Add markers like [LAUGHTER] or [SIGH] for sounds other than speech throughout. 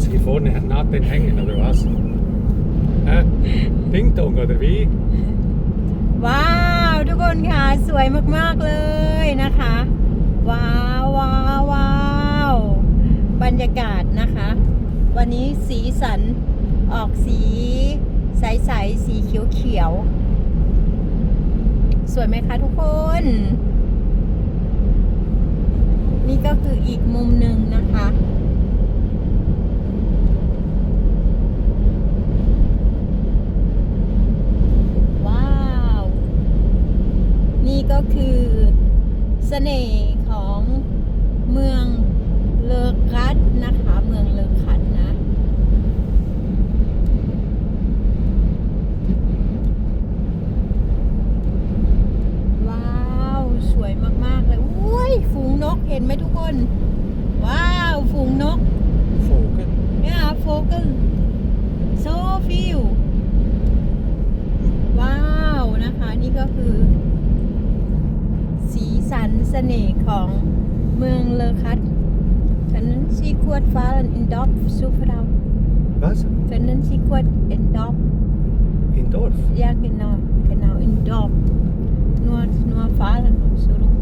sie hier vorne Natten hängen, oder was? Hä? Pingdong oder wie? ว้าว ทุกคนค่ะ สวยมาก ๆ เลยนะคะ ว้าวว้าวว้าวบรรยากาศนะคะ วันนี้สีสันออกสีใส ๆ สีเขียว ๆ สวยไหมคะทุกคน นี่ก็คืออีกมุมหนึ่งนะคะ ว้าว นี่ ก็คือเสน่ห์ของเมืองเลอคัตนะคะ เมืองเลอคัตนะ ว้าว สวยมาก ๆ เลยอุ้ยฝูงนกเห็นไหมทุกคน ว้าว ฝูงนก Vogel. เนี่ยโฟกัสโซฟิวว้าว นะคะ นี่ก็คือ สีสันเสน่ห์ของเมืองเลอคัต Können Sie kurz fahren in Dorf zu Frau? Was? Können Sie kurz in Dorf? In Dorf? Ja, genau, genau, in Dorf. Nur, nur fahren und so rum.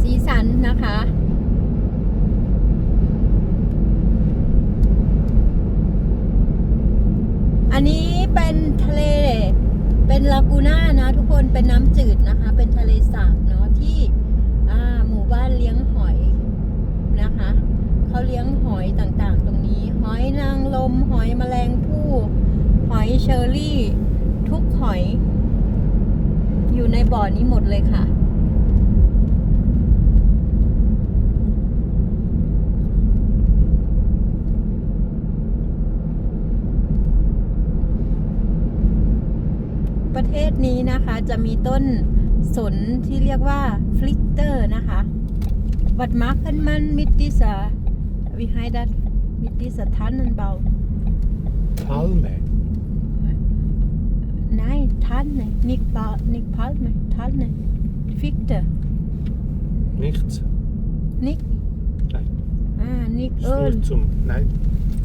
สีสันนะคะ อันนี้เป็นทะเล เป็นลากูน่านะทุกคนเป็นน้ำจืดนะคะ เป็นทะเลสาบเนาะที่อ่าหมู่บ้านเลี้ยงหอยนะคะ เขาเลี้ยงหอยต่างๆ ตรงนี้ หอยนางรมหอยแมลงภู่หอย เชอรี่ ทุกหอย อยู่ในบ่อนี้หมดเลยค่ะ ประเทศนี้นะคะจะมีต้นสนที่เรียกว่าฟลิกเตอร์นะคะ Wat machen man mit dieser, wie heißt das, mit dieser Tannenbaum? Palme. Nein, Tanne, nicht, ba nicht Palme, Tanne, Fichte, Nichts. nicht, Nein. ah, nicht Ist nur Öl, zum. Nein,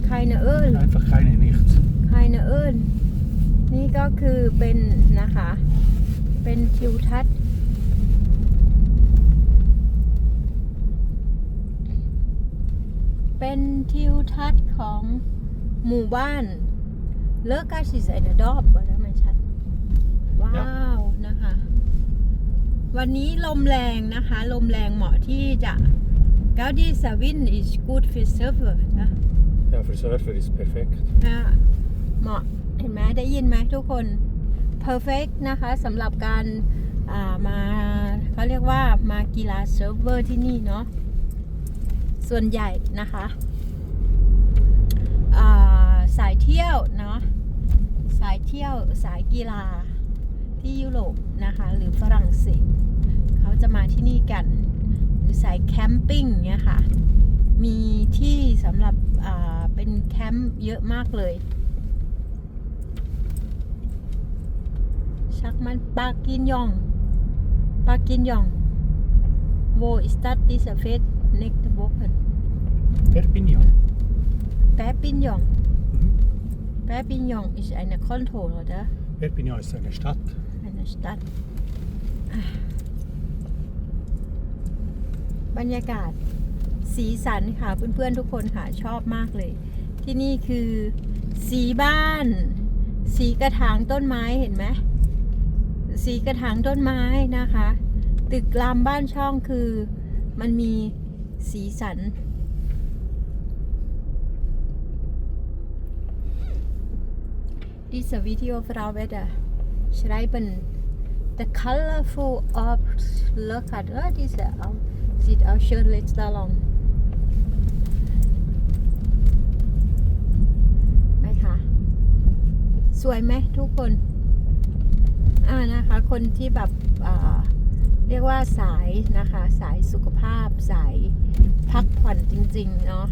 keine Öl, einfach keine Nichts. keine Öl นี่ก็คือเป็นนะคะ เป็นทิวทัศน์เป็นทิวทัศน์ของหมู่บ้านเลิกกาสิใส่ในดอบว่าได้ไหมชัด ว้าวนะคะ วันนี้ลมแรงนะคะ ลมแรงเหมาะที่จะกาดีสวิน is good for surfer นะ Ja, für Surfer ist perfekt. นะเหมาะเห็นไหมได้ยินไหมทุกคน perfect นะคะสำหรับการอ่ามาเขาเรียกว่ามากีฬาเซิร์ฟเวอร์ที่นี่เนาะส่วนใหญ่นะคะอ่าสายเที่ยวเนาะสายเที่ยวสายกีฬา ที่ยุโรปนะคะ หรือฝรั่งเศสเขาจะมาที่นี่กัน หรือสายแคมปิ้งเนี่ยค่ะ มีที่สำหรับอ่าเป็นแคมป์เยอะมากเลย ชักมันปากินยอง ปากินยอง Wo ist das dieser Fest nächste Woche? Perpignan. Perpignan. Mhm. Perpignan ist eine Kanton, oder? Perpignan ist eine Stadt. Eine Stadt. บรรยากาศสีสันค่ะเพื่อนๆทุกคนค่ะชอบมากเลย ที่นี่คือ สีบ้าน สีกระถางต้นไม้เห็นไหมสีกระถางต้นไม้นะคะ ตึกรามบ้านช่องคือ มันมีสีสัน Dieser Videofrau werde schreiben The colorful of look at oh, diese auch, sieht auch schön letzter lang ไหมคะสวยไหมทุกคน อ่านะคะ คนที่แบบเรียกว่าสายนะคะ สายสุขภาพสายพักผ่อนจริง ๆ เนาะ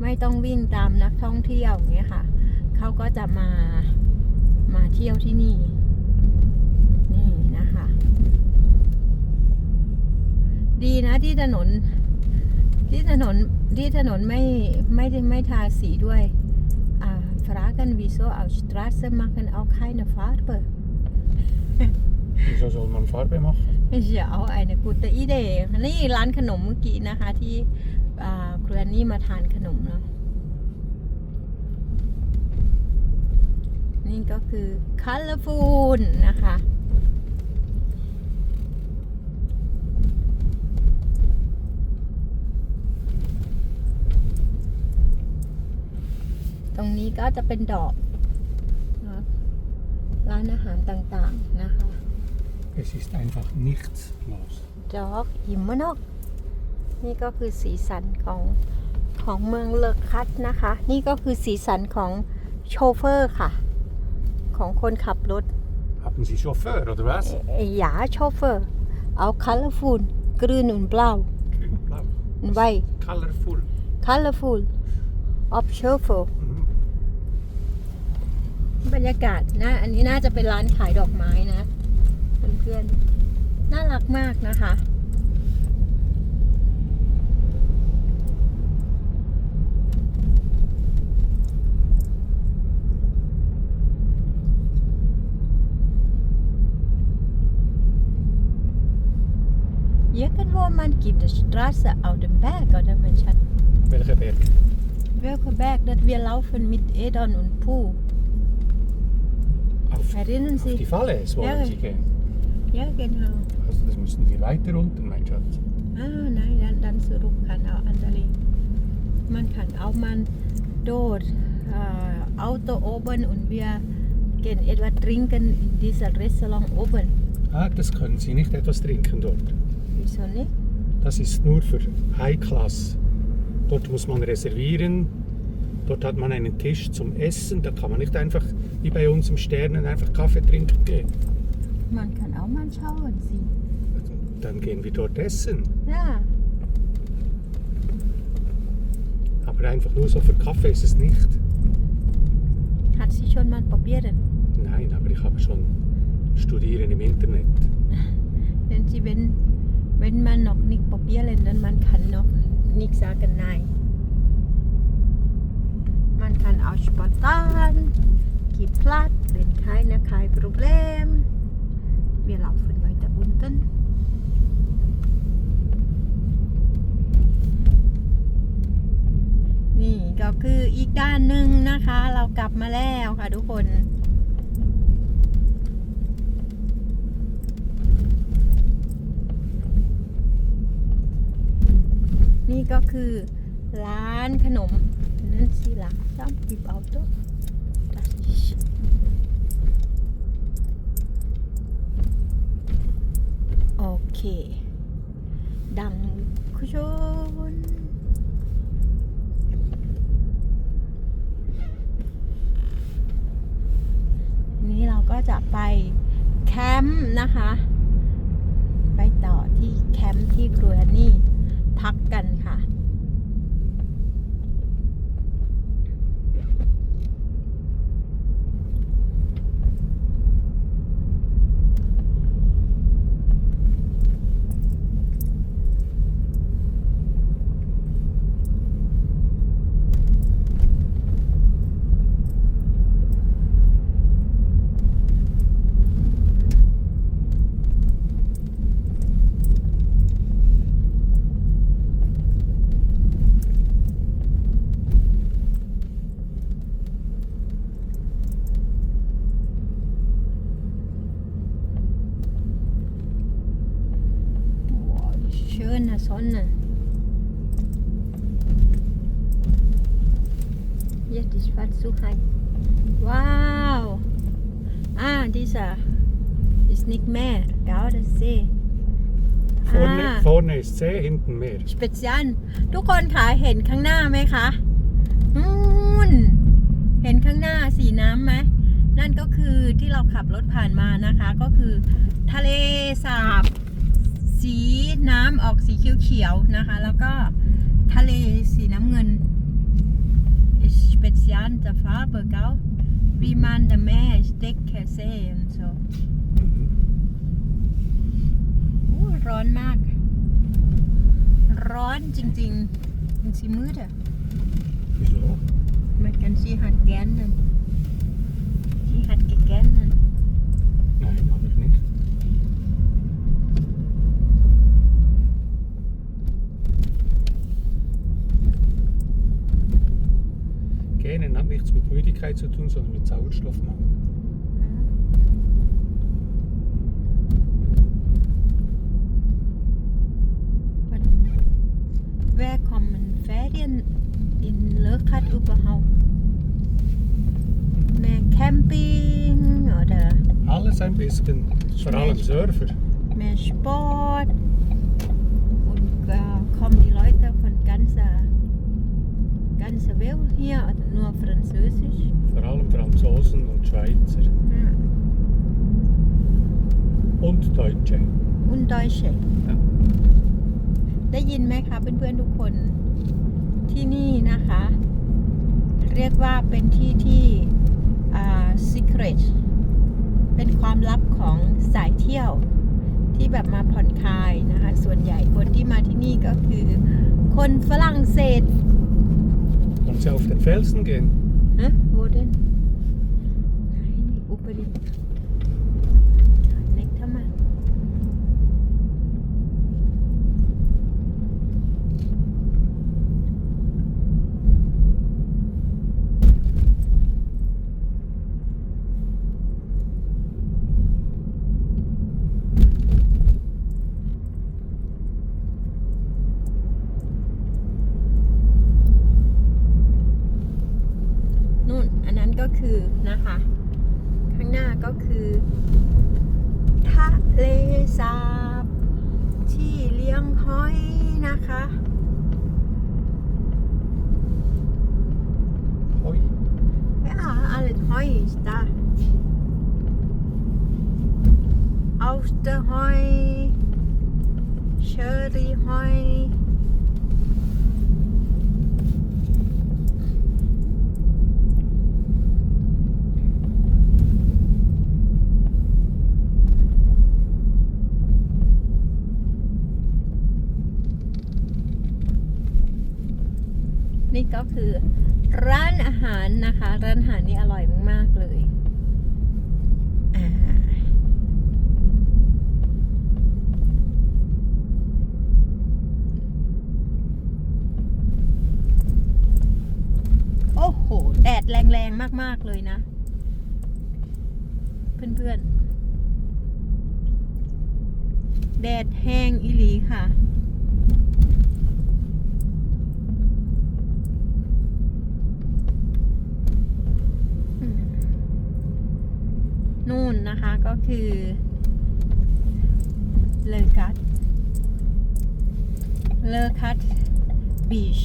ไม่ต้องวิ่งตามนักท่องเที่ยวอย่างเงี้ยค่ะ เขาก็จะมามาเที่ยวที่นี่นะคะ ดีนะที่ถนน ที่ถนนที่ถนนไม่ไม่ได้ไม่ทาสีด้วย อ่า fragen wieso auf Straße machen auch keine Farbe Wieso soll man Farbe machen? ist ja auch eine gute Idee นี่ร้านขนมเมื่อกี้นะคะ ที่อ่าครูแอนนี่มาทานขนมเนาะนี่ก็คือ colorful นะคะ ตรงนี้ก็จะเป็นดอกเนอะร้านอาหารต่างๆนะคะ Es ist einfach nichts los. จอกหิมะนก นี่ก็คือสีสันของของเมืองเลอคัตนะคะ นี่ก็คือสีสันของโชเฟอร์ค่ะ ของคนขับรถ Haben Sie Chauffeur oder was? เอ่อหยาโชเฟอร์เอา colorful grün und blau Grün und blau. und white Colorful. colorful of chauffeur Mhm. บรรยากาศนะอันนี้น่าจะเป็นร้านขายดอกไม้นะเพื่อนๆน่ารักมากนะคะ Irgendwo man gibt es Straße auf dem Berg, oder mein Schatz? Welcher Berg? Welcher Berg, dass wir laufen mit Edon und Puh. Auf, Erinnern auf Sie? die Falles wollen Ja. Sie gehen. Ja, genau. Also das müssen Sie weiter unten, mein Schatz. Ah, nein, dann, dann zurück kann auch andere. Man kann auch mal dort äh, Auto oben und wir gehen etwas trinken in diesem Restaurant oben. Ah, das können Sie nicht etwas trinken dort. Wieso nicht? Das ist nur für High Class. Dort muss man reservieren. Dort hat man einen Tisch zum Essen. Da kann man nicht einfach wie bei uns im Sternen einfach Kaffee trinken gehen. Man kann auch mal schauen, Sie. Dann gehen wir dort essen. Ja, Aber einfach nur so für Kaffee ist es nicht. hat sie schon mal probieren. Nein, aber ich habe schon studieren im Internet. [LAUGHS] Denn sie, wenn, wenn man noch nicht probieren, dann man kann noch nicht sagen nein. Man kann auch spontan, gibt Platz, wenn keiner, kein Problem. Wir laufen weiter unten. นี่ก็คืออีกด้านหนึ่งนะคะ เรากลับมาแล้วค่ะทุกคนนี่ก็คือร้านขนม นั่นสิล่ะซ้ำกิบเอาตัว Das ist- โอเคดังคุชนนี้เราก็จะไปแคมป์นะคะ ไปต่อที่แคมป์ที่ครัวนี่พักกันค่ะ Jetzt ist fast zu heiß. Wow. Ah, dieser ist nicht mehr. Gardasee. Vorne, Ah. vorne ist See, hinten Meer. สเปเชียลทุกคนคะเห็นข้างหน้าไหมคะนู่นเห็นข้างหน้าสีน้ำไหม นั่นก็คือที่เราขับรถผ่านมานะคะ ก็คือทะเลสาบ สีน้ำออกสีเขียวๆนะคะ แล้วก็ทะเลสีน้ำเงิน ist speziell der Farbe, gell? Wie man der Meer Decke sehen und so. Mhm. อู้ร้อนมาก ร้อนจริงๆยังสีมืดอ่ะ Wieso? มันกันสี Müdigkeit zu tun, sondern mit Sauerstoffmangel. Wer kommen Ferien in Lörkat überhaupt? Mehr Camping oder Alles ein bisschen, vor allem Surfer. mehr Sport? Und äh, kommen die Leute von ganzer, ganzer Welt hier oder nur Französisch? Vor allem Franzosen und Schweizer. Ja. Und Deutsche. อุนดอยเช Ja. ได้ยินไหมคะเพื่อนๆทุกคนที่นี่นะคะ เรียกว่าเป็นที่ที่อ่า secret เป็นความลับของสายเที่ยวที่แบบมาผ่อนคลายนะคะ ส่วนใหญ่คนที่มาที่นี่ก็คือ คนฝรั่งเศส Wollen Sie auf den Felsen gehen? ฮะโวเดนไหนนี่อุปริเน็กทำไม นู่น อันนั้นก็คือนะคะ ข้างหน้า ก็คือทะเลสาบ ที่เลี้ยงหอยนะคะ Hoi. Ja, alles Heu ist da. Austerheu, Sherryheu.. นี่ ก็คือ ร้านอาหารนะคะ ร้านอาหารนี่อร่อยมากๆเลยโอ้โห แดดแรงๆ มากๆ เลยนะ เพื่อนๆ แดดแห้งอีหลีค่ะ อืม นู่นนะคะก็คือเลอคัตเลอคัตบีช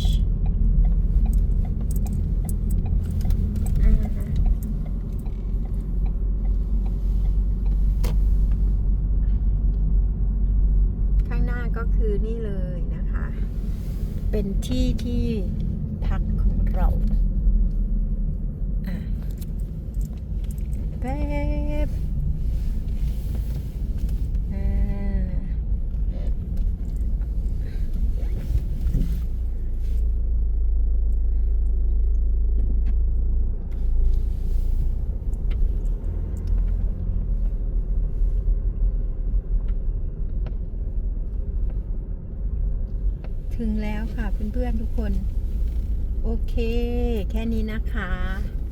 ข้างหน้าก็คือนี่เลยนะคะ เป็นที่ที่พักของเรา อะ แป๊บอ่าถึงแล้ว ค่ะเพื่อนๆทุกคน โอเค แค่นี้นะคะ